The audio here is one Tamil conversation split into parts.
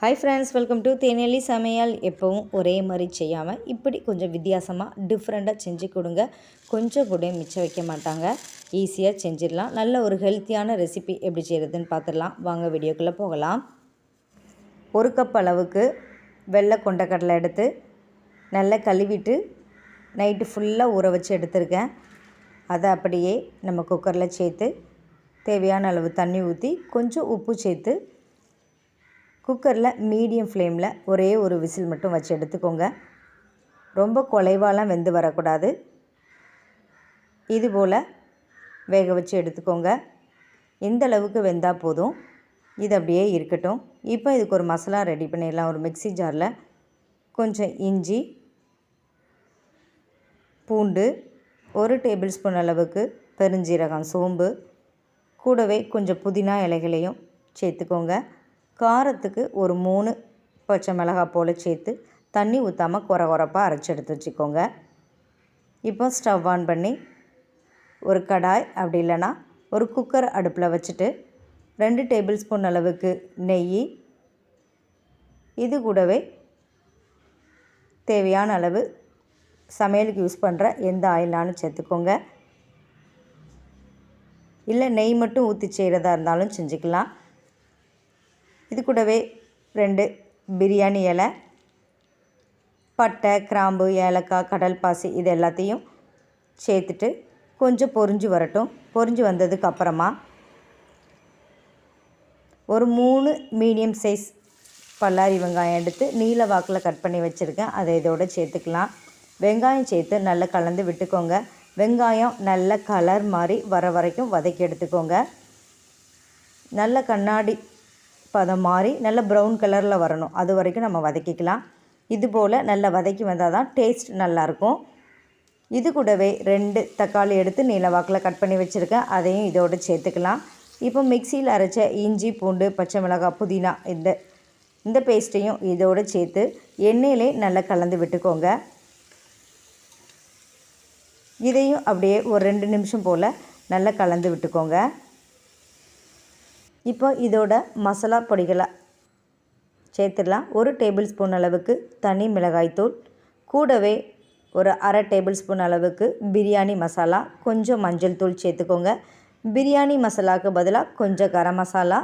Hi friends welcome to Thenelli சமையல். எப்பவும் ஒரே மாதிரி செய்யாமல் இப்படி கொஞ்சம் வித்தியாசமாக டிஃப்ரெண்ட்டாக செஞ்சு கொடுங்க. கொஞ்சம் கூட மிச்சம் வைக்க மாட்டாங்க. ஈஸியாக செஞ்சிடலாம். நல்ல ஒரு ஹெல்த்தியான ரெசிபி எப்படி செய்கிறதுன்னு பார்த்துடலாம். வாங்க வீடியோக்குள்ளே போகலாம். ஒரு கப் அளவுக்கு வெள்ளை கொண்டக்கடலை எடுத்து நல்லா கழுவிட்டு நைட்டு ஃபுல்லாக ஊற வச்சு எடுத்திருக்கேன். அதை அப்படியே நம்ம குக்கரில் சேர்த்து தேவையான அளவு தண்ணி ஊற்றி கொஞ்சம் உப்பு சேர்த்து குக்கரில் மீடியம் ஃப்ளேமில் ஒரே ஒரு விசில் மட்டும் வச்சு எடுத்துக்கோங்க. ரொம்ப குலைவாலாம் வெந்து வரக்கூடாது. இது போல் வேக வச்சு எடுத்துக்கோங்க. எந்த அளவுக்கு வெந்தால் போதும். இது அப்படியே இருக்கட்டும். இப்போ இதுக்கு ஒரு மசாலா ரெடி பண்ணிடலாம். ஒரு மிக்ஸி ஜாரில் கொஞ்சம் இஞ்சி பூண்டு ஒரு டேபிள் ஸ்பூன் அளவுக்கு பெருஞ்சீரகம் சோம்பு கூடவே கொஞ்சம் புதினா இலைகளையும் சேர்த்துக்கோங்க. காரத்துக்கு ஒரு மூணு பச்சை மிளகாய் போல் சேர்த்து தண்ணி ஊற்றாமல் குறை குறைப்பாக அரைச்சி எடுத்து வச்சுக்கோங்க. இப்போ ஸ்டவ் ஆன் பண்ணி ஒரு கடாய் அப்படி இல்லைன்னா ஒரு குக்கர் அடுப்பில் வச்சுட்டு ரெண்டு டேபிள் ஸ்பூன் அளவுக்கு நெய் இது கூடவே தேவையான அளவு சமையலுக்கு யூஸ் பண்ணுற எந்த ஆயிலானும் சேர்த்துக்கோங்க. இல்லை நெய் மட்டும் ஊற்றி செய்கிறதா இருந்தாலும் செஞ்சுக்கலாம். இது கூடவே ரெண்டு பிரியாணி இலை பட்டை கிராம்பு ஏலக்காய் கடல் பாசி இது எல்லாத்தையும் சேர்த்துட்டு கொஞ்சம் பொரிஞ்சு வரட்டும். பொரிஞ்சு வந்ததுக்கு அப்புறமா ஒரு மூணு மீடியம் சைஸ் பல்லாரி வெங்காயம் எடுத்து நீல வாக்கில் கட் பண்ணி வச்சுருக்கேன். அதை இதோடு சேர்த்துக்கலாம். வெங்காயம் சேர்த்து நல்லா கலந்து விட்டுக்கோங்க. வெங்காயம் நல்ல கலர் மாதிரி வர வரைக்கும் வதக்கி எடுத்துக்கோங்க. நல்ல கண்ணாடி பதம் மாறி நல்ல ப்ரௌன் கலரில் வரணும். அது வரைக்கும் நம்ம வதக்கிக்கலாம். இது போல் நல்லா வதக்கி வந்தால் தான் டேஸ்ட் நல்லாயிருக்கும். இது கூடவே ரெண்டு தக்காளி எடுத்து நீளவாக்கில் கட் பண்ணி வச்சுருக்கேன். அதையும் இதோடு சேர்த்துக்கலாம். இப்போ மிக்சியில் அரைச்ச இஞ்சி பூண்டு பச்சை மிளகாய் புதினா இந்த இந்த பேஸ்ட்டையும் இதோடு சேர்த்து எண்ணெயிலே நல்லா கலந்து விட்டுக்கோங்க. இதையும் அப்படியே ஒரு ரெண்டு நிமிஷம் போல் நல்லா கலந்து விட்டுக்கோங்க. இப்போ இதோட மசாலா பொடிகளை சேர்த்துடலாம். ஒரு டேபிள் ஸ்பூன் அளவுக்கு தனி மிளகாய்த்தூள் கூடவே ஒரு அரை டேபிள் ஸ்பூன் அளவுக்கு பிரியாணி மசாலா கொஞ்சம் மஞ்சள் தூள் சேர்த்துக்கோங்க. பிரியாணி மசாலாவுக்கு பதிலாக கொஞ்சம் கரம் மசாலா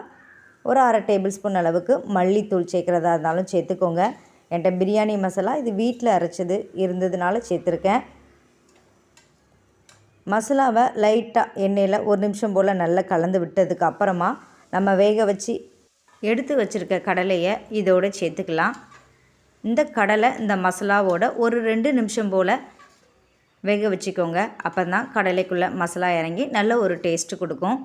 ஒரு அரை டேபிள் ஸ்பூன் அளவுக்கு மல்லித்தூள் சேர்க்குறதா இருந்தாலும் சேர்த்துக்கோங்க. என்கிட்ட பிரியாணி மசாலா இது வீட்டில் அரைச்சது இருந்ததுனால சேர்த்துருக்கேன். மசாலாவை லைட்டாக எண்ணெயில் ஒரு நிமிஷம் போல் நல்லா கலந்து விட்டதுக்கு அப்புறமா நம்ம வேக வச்சு எடுத்து வச்சுருக்க கடலையை இதோடு சேர்த்துக்கலாம். இந்த கடலை இந்த மசாலாவோட ஒரு ரெண்டு நிமிஷம் போல் வேக வச்சுக்கோங்க. அப்போ தான் கடலைக்குள்ளே மசாலா இறங்கி நல்ல ஒரு டேஸ்ட்டு கொடுக்கும்.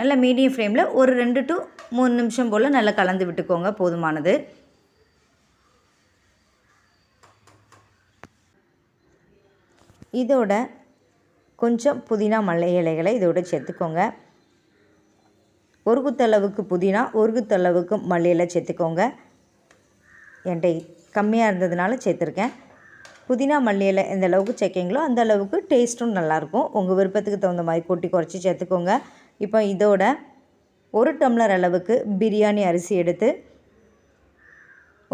நல்ல மீடியம் ஃப்ளேமில் ஒரு ரெண்டு டு மூணு நிமிஷம் போல் நல்லா கலந்து விட்டுக்கோங்க. போதுமானது. இதோட கொஞ்சம் புதினா மல்லை இலைகளை இதோட சேர்த்துக்கோங்க. ஒரு குத்தளவுக்கு புதினா ஒரு குத்தளவுக்கு மல்லியில் சேர்த்துக்கோங்க. என்கிட்ட கம்மியாக இருந்ததுனால சேர்த்துருக்கேன். புதினா மல்லியில் எந்த அளவுக்கு சேர்க்கிங்களோ அந்த அளவுக்கு டேஸ்ட்டும் நல்லாயிருக்கும். உங்கள் விருப்பத்துக்கு தகுந்த மாதிரி கூட்டி குறைச்சி சேர்த்துக்கோங்க. இப்போ இதோட ஒரு டம்ளர் அளவுக்கு பிரியாணி அரிசி எடுத்து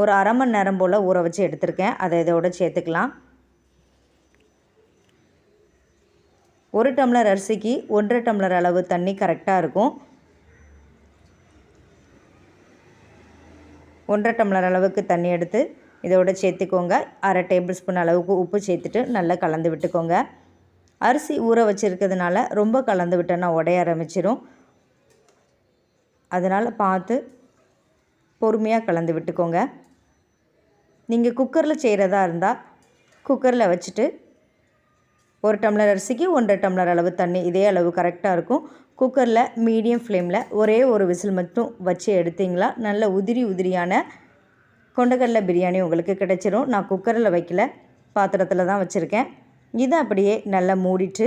ஒரு அரை மணி நேரம் போல் ஊற வச்சு எடுத்திருக்கேன். அதை இதோட சேர்த்துக்கலாம். ஒரு டம்ளர் அரிசிக்கு ஒன்றரை டம்ளர் அளவு தண்ணி கரெக்டாக இருக்கும். ஒன்றரை டம்ளர் அளவுக்கு தண்ணி எடுத்து இதோட சேர்த்துக்கோங்க. அரை டேபிள் ஸ்பூன் அளவுக்கு உப்பு சேர்த்துட்டு நல்லா கலந்து விட்டுக்கோங்க. அரிசி ஊற வச்சுருக்கிறதுனால ரொம்ப கலந்து விட்டோன்னா உடைய ஆரம்பிச்சிடும் அதனால் பார்த்து பொறுமையாக கலந்து விட்டுக்கோங்க. நீங்கள் குக்கரில் செய்கிறதா இருந்தால் குக்கரில் வச்சுட்டு ஒரு டம்ளர் அரிசிக்கு ஒன்றரை டம்ளர் அளவு தண்ணி இதே அளவு கரெக்டாக இருக்கும். குக்கரில் மீடியம் ஃப்ளேமில் ஒரே ஒரு விசில் மட்டும் வச்சு எடுத்திங்களா நல்ல உதிரி உதிரியான கொண்டக்கடலை பிரியாணி உங்களுக்கு கிடைச்சிரும். நான் குக்கரில் வைக்கல பாத்திரத்தில் தான் வச்சுருக்கேன். இதை அப்படியே நல்லா மூடிட்டு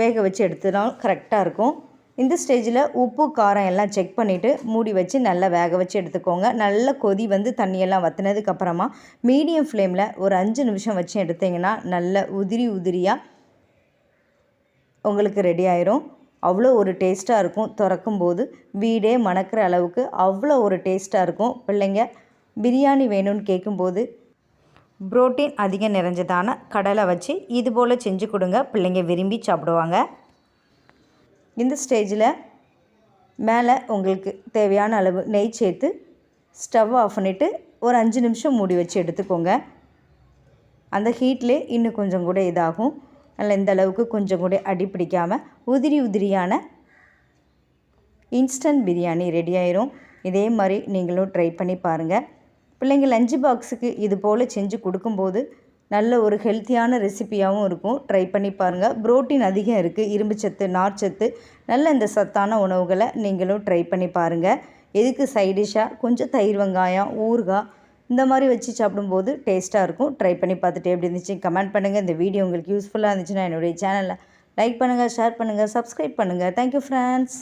வேக வச்சு எடுத்துதான் கரெக்டாக இருக்கும். இந்த ஸ்டேஜில் உப்பு காரம் எல்லாம் செக் பண்ணிவிட்டு மூடி வச்சு நல்லா வேக வச்சு எடுத்துக்கோங்க. நல்ல கொதி வந்து தண்ணியெல்லாம் வற்றினதுக்கப்புறமா மீடியம் ஃப்ளேமில் ஒரு அஞ்சு நிமிஷம் வச்சு எடுத்திங்கன்னா நல்ல உதிரி உதிரியாக உங்களுக்கு ரெடி ஆயிரும். அவ்வளோ ஒரு டேஸ்ட்டாக இருக்கும். திறக்கும்போது வீடே மணக்கிற அளவுக்கு அவ்வளோ ஒரு டேஸ்ட்டாக இருக்கும். பிள்ளைங்க பிரியாணி வேணும்னு கேட்கும்போது புரோட்டீன் அதிகம் நிறைஞ்சதான கடலை வச்சு இது போல் செஞ்சு கொடுங்க. பிள்ளைங்க விரும்பி சாப்பிடுவாங்க. இந்த ஸ்டேஜில் மேலே உங்களுக்கு தேவையான அளவு நெய் சேர்த்து ஸ்டவ் ஆஃப் பண்ணிவிட்டு ஒரு அஞ்சு நிமிஷம் மூடி வச்சு எடுத்துக்கோங்க. அந்த ஹீட்லே இன்னும் கொஞ்சம் கூட இதாகும். அதில் இந்த அளவுக்கு கொஞ்சம் கூட அடி பிடிக்காமல் உதிரி உதிரியான இன்ஸ்டன்ட் பிரியாணி ரெடி ஆயிரும். இதே மாதிரி நீங்களும் ட்ரை பண்ணி பாருங்கள் பிள்ளைங்க லஞ்சு பாக்ஸுக்கு இது போல் செஞ்சு கொடுக்கும்போது நல்ல ஒரு ஹெல்த்தியான ரெசிபியாகவும் இருக்கும். ட்ரை பண்ணி பாருங்கள் புரோட்டீன் அதிகம் இருக்குது இரும்புச்சத்து நார்ச்சத்து நல்ல இந்த சத்தான உணவுகளை நீங்களும் ட்ரை பண்ணி பாருங்கள் எதுக்கு சைடிஷ்ஷாக கொஞ்சம் தயிர் வெங்காயம் ஊறுகாய் இந்த மாதிரி வச்சு சாப்பிடும்போது டேஸ்ட்டாக இருக்கும். ட்ரை பண்ணி பார்த்துட்டு எப்படி இருந்துச்சு? கமெண்ட் பண்ணுங்கள் இந்த வீடியோ உங்களுக்கு யூஸ்ஃபுல்லாக இருந்துச்சுன்னா என்னுடைய சேனலை லைக் பண்ணுங்கள் ஷேர் பண்ணுங்கள் சப்ஸ்கிரைப் பண்ணுங்கள் தேங்க்யூ ஃப்ரெண்ட்ஸ்